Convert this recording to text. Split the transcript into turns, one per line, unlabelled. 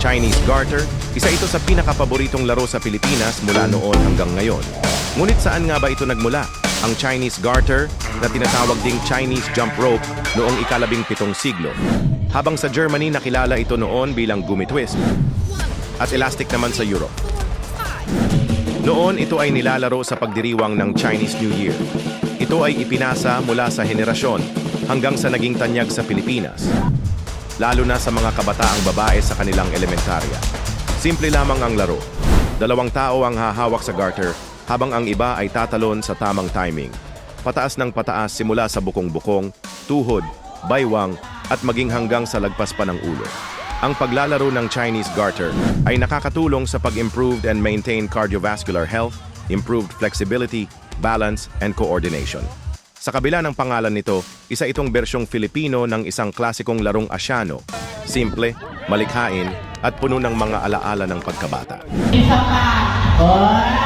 Chinese Garter, isa ito sa pinakapaboritong laro sa Pilipinas mula noon hanggang ngayon. Ngunit saan nga ba ito nagmula? Ang Chinese Garter na tinatawag ding Chinese Jump Rope noong ikalabing pitong siglo. Habang sa Germany nakilala ito noon bilang gummy twist at elastic naman sa Europe. Noon ito ay nilalaro sa pagdiriwang ng Chinese New Year. Ito ay ipinasa mula sa henerasyon hanggang sa naging tanyag sa Pilipinas. Lalo na sa mga kabataang babae sa kanilang elementarya. Simple lamang ang laro. Dalawang tao ang hahawak sa garter habang ang iba ay tatalon sa tamang timing. Pataas ng pataas simula sa bukong-bukong, tuhod, baywang at maging hanggang sa lagpas pa ng ulo. Ang paglalaro ng Chinese Garter ay nakakatulong sa pag-improved and maintain cardiovascular health, improved flexibility, balance, and coordination. Sa kabila ng pangalan nito, isa itong bersyong Filipino ng isang klasikong larong Asiano. Simple, malikhain, at puno ng mga alaala ng pagkabata.
Isa pa. Hoy!